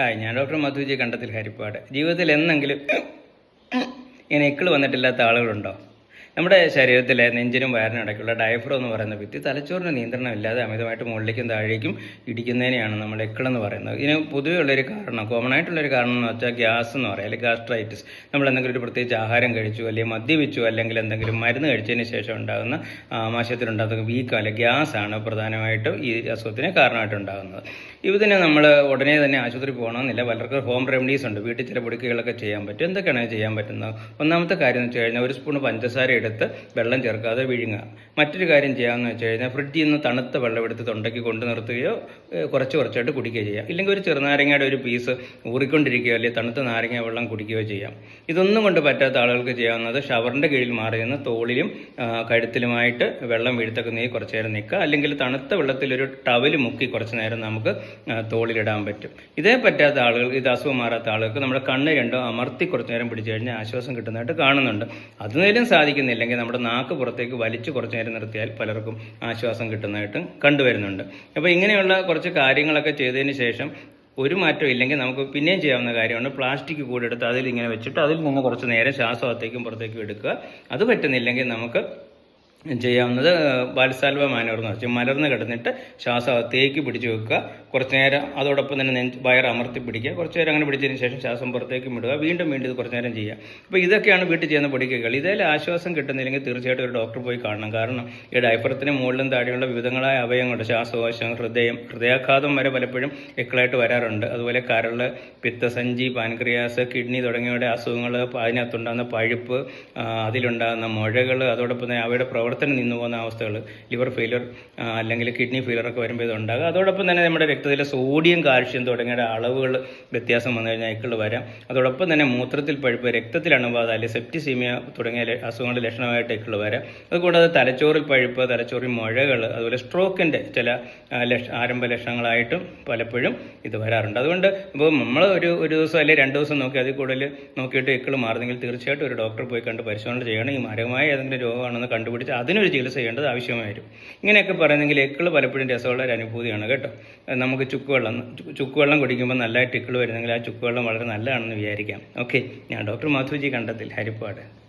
Hi ഞാൻ doctor Madhuji കണ്ടത്തിൽ ഹരിപ്പാട്. ജീവിതത്തിൽ എന്നെങ്കിലും ഇങ്ങനെ എക്കിൾ വന്നിട്ടില്ലാത്ത ആളുകളുണ്ടോ? നമ്മുടെ ശരീരത്തിലെ നെഞ്ചിനും വയറിനും ഇടയ്ക്കുള്ള ഡയഫ്രോ എന്ന് പറയുന്ന ഭിത്തി തലച്ചോറിന് നിയന്ത്രണം ഇല്ലാതെ അമിതമായിട്ട് മുകളിലേക്കും താഴേക്കും ഇടിക്കുന്നതിനെയാണ് നമ്മൾ എക്കളെന്ന് പറയുന്നത്. ഇതിന് പൊതുവെ ഉള്ളൊരു കാരണം കോമൺ ആയിട്ടുള്ളൊരു കാരണം എന്ന് വെച്ചാൽ ഗ്യാസ് എന്ന് പറയാം അല്ലെങ്കിൽ ഗാസ്ട്രൈറ്റിസ് നമ്മൾ എന്തെങ്കിലും ഒരു പ്രത്യേകിച്ച് ആഹാരം കഴിച്ചു അല്ലെങ്കിൽ മദ്യപിച്ചു അല്ലെങ്കിൽ എന്തെങ്കിലും മരുന്ന് കഴിച്ചതിന് ശേഷം ഉണ്ടാകുന്ന ആമാശയത്തിലുണ്ടാകുന്ന വീക്കം അല്ലെങ്കിൽ ഗ്യാസ് ആണ് പ്രധാനമായിട്ടും ഈ അസുഖത്തിന് കാരണമായിട്ടുണ്ടാകുന്നത് ഇതിന് നമ്മൾ ഉടനെ തന്നെ ആശുപത്രി പോകണമെന്നില്ല. പലർക്കും ഹോം റെമഡീസ് ഉണ്ട്. വീട്ടിൽ ചില പൊടിക്കൈകളൊക്കെ ചെയ്യാൻ പറ്റും. എന്തൊക്കെയാണ് ചെയ്യാൻ പറ്റുന്നത്? ഒന്നാമത്തെ കാര്യം എന്ന് വെച്ച് കഴിഞ്ഞാൽ ഒരു സ്പൂൺ പഞ്ചസാര എടുത്ത് വെള്ളം ചേർക്കാതെ വിഴുങ്ങുക. മറ്റൊരു കാര്യം ചെയ്യാമെന്ന് വെച്ച് കഴിഞ്ഞാൽ ഫ്രിഡ്ജിൽ നിന്ന് തണുത്ത വെള്ളം എടുത്ത് തൊണ്ടയ്ക്ക് കൊണ്ടു നിർത്തുകയോ കുറച്ച് കുറച്ചായിട്ട് കുടിക്കുകയോ ചെയ്യാം. ഇല്ലെങ്കിൽ ഒരു ചെറുനാരങ്ങയുടെ ഒരു പീസ് ഊറിക്കൊണ്ടിരിക്കുകയോ അല്ലെങ്കിൽ തണുത്ത നാരങ്ങ വെള്ളം കുടിക്കുകയോ ചെയ്യാം. ഇതൊന്നും കൊണ്ട് പറ്റാത്ത ആളുകൾക്ക് ചെയ്യാവുന്നത് ഷവറിന്റെ കീഴിൽ മാറി നിന്ന് തോളിലും കഴുത്തിലുമായിട്ട് വെള്ളം വീഴ്ത്തൊക്കെ നീ കുറച്ച് നേരം നിൽക്കുക. അല്ലെങ്കിൽ തണുത്ത വെള്ളത്തിൽ ഒരു ടവൽ മുക്കി കുറച്ച് നേരം നമുക്ക് തോളിലിടാൻ പറ്റും. ഇതേ പറ്റാത്ത ആളുകൾ ഇത് അസുഖം മാറാത്ത ആളുകൾക്ക് നമ്മുടെ കണ്ണ് രണ്ടോ അമർത്തി കുറച്ച് നേരം പിടിച്ചു കഴിഞ്ഞാൽ ആശ്വാസം കിട്ടുന്നതായിട്ട് കാണുന്നുണ്ട്. അതിനേലും സാധിക്കുന്നില്ലെങ്കിൽ നമ്മുടെ നാക്ക് പുറത്തേക്ക് വലിച്ചു കുറച്ച് നേരം നിർത്തിയാൽ പലർക്കും ആശ്വാസം കിട്ടുന്നതായിട്ട് കണ്ടുവരുന്നുണ്ട്. അപ്പോൾ ഇങ്ങനെയുള്ള കുറച്ച് കാര്യങ്ങളൊക്കെ ചെയ്തതിന് ശേഷം ഒരു മാറ്റം ഇല്ലെങ്കിൽ നമുക്ക് പിന്നെയും ചെയ്യാവുന്ന കാര്യമാണ്. പ്ലാസ്റ്റിക് കൂടെ എടുത്ത് അതിൽ ഇങ്ങനെ വെച്ചിട്ട് അതിൽ നിന്ന് കുറച്ച് നേരം ശ്വാസത്തേക്കും പുറത്തേക്കും എടുക്കുക. അത് പറ്റുന്നില്ലെങ്കിൽ നമുക്ക് ചെയ്യാവുന്നത് ബാൽസാൽവ മാനോർ എന്ന് വെച്ചാൽ മലർന്ന് കിടന്നിട്ട് ശ്വാസം അകത്തേക്ക് പിടിച്ചു വെക്കുക. കുറച്ച് നേരം അതോടൊപ്പം തന്നെ നെഞ്ച് വയർ അമർത്തി പിടിക്കുക. കുറച്ച് നേരം അങ്ങനെ പിടിച്ചതിന് ശേഷം ശ്വാസം പുറത്തേക്ക് വിടുക. വീണ്ടും വീണ്ടും ഇത് കുറച്ച് നേരം ചെയ്യുക. അപ്പോൾ ഇതൊക്കെയാണ് വീട്ടിൽ ചെയ്യുന്ന പൊടിക്കൈകൾ. ഇതിൽ ആശ്വാസം കിട്ടുന്നില്ലെങ്കിൽ തീർച്ചയായിട്ടും ഒരു ഡോക്ടർ പോയി കാണണം. കാരണം ഈ ഡയഫറത്തിന് മുകളിലും താഴെയുള്ള വിവിധങ്ങളായ അവയവങ്ങളുണ്ട് ശ്വാസകോശം ഹൃദയം ഹൃദയാഘാതം വരെ പലപ്പോഴും എക്കളായിട്ട് വരാറുണ്ട്. അതുപോലെ കരൾ പിത്തസഞ്ചി പാൻക്രിയാസ് കിഡ്നി തുടങ്ങിയവയുടെ അസുഖങ്ങൾ അതിനകത്തുണ്ടാകുന്ന പഴുപ്പ് അതിലുണ്ടാകുന്ന മുഴകൾ അതോടൊപ്പം തന്നെ അവയുടെ പ്രവർത്തനം നിന്നു പോകുന്ന അവസ്ഥകൾ ലിവർ ഫെയിലർ അല്ലെങ്കിൽ കിഡ്നി ഫെയിലർ ഒക്കെ വരുമ്പോൾ ഇതുണ്ടാകും അതോടൊപ്പം തന്നെ നമ്മുടെ രക്തത്തിലെ സോഡിയം കാൽഷ്യം തുടങ്ങിയ അളവുകൾ വ്യത്യാസം വന്നു കഴിഞ്ഞാൽ ഇക്കൾ വരാം. അതോടൊപ്പം തന്നെ മൂത്രത്തിൽ പഴുപ്പ് രക്തത്തിൽ അണുബാധ അല്ലെങ്കിൽ സെപ്റ്റിസീമിയ തുടങ്ങിയ അസുഖങ്ങളുടെ ലക്ഷണമായിട്ട് ഇക്കൾ വരാം. അതുകൂടാതെ തലച്ചോറിൽ പഴുപ്പ് തലച്ചോറിൽ മുഴകൾ അതുപോലെ സ്ട്രോക്കിന്റെ ചില ആരംഭ ലക്ഷണങ്ങളായിട്ടും പലപ്പോഴും ഇത് വരാറുണ്ട്. അതുകൊണ്ട് ഇപ്പോൾ നമ്മൾ ഒരു ഒരു ദിവസം അല്ലെങ്കിൽ രണ്ട് ദിവസം നോക്കി അതിൽ കൂടുതൽ നോക്കിയിട്ട് ഇക്കൾ മാറുന്നെങ്കിൽ തീർച്ചയായിട്ടും ഒരു ഡോക്ടറെ പോയി കണ്ട് പരിശോധന ചെയ്യണം. ഈ മാരകമായ ഏതെങ്കിലും രോഗമാണെന്ന് കണ്ടുപിടിച്ച് അതിനൊരു ചികിത്സ ചെയ്യേണ്ടത് ആവശ്യമായി വരും ഇങ്ങനെയൊക്കെ പറയുന്നെങ്കിൽ എക്കിൾ പലപ്പോഴും രസമുള്ള ഒരു അനുഭൂതിയാണ് കേട്ടോ. നമുക്ക് ചുക്കുവെള്ളം ചുക്കുവെള്ളം കുടിക്കുമ്പോൾ നല്ലതായിട്ട് ഇക്കിൾ വരുന്നെങ്കിൽ ആ ചുക്കുവെള്ളം വളരെ നല്ലതാണെന്ന് വിചാരിക്കാം. ഓക്കെ ഞാൻ ഡോക്ടർ മാധുജി കണ്ടത്തിൽ ഹരിപ്പാട്.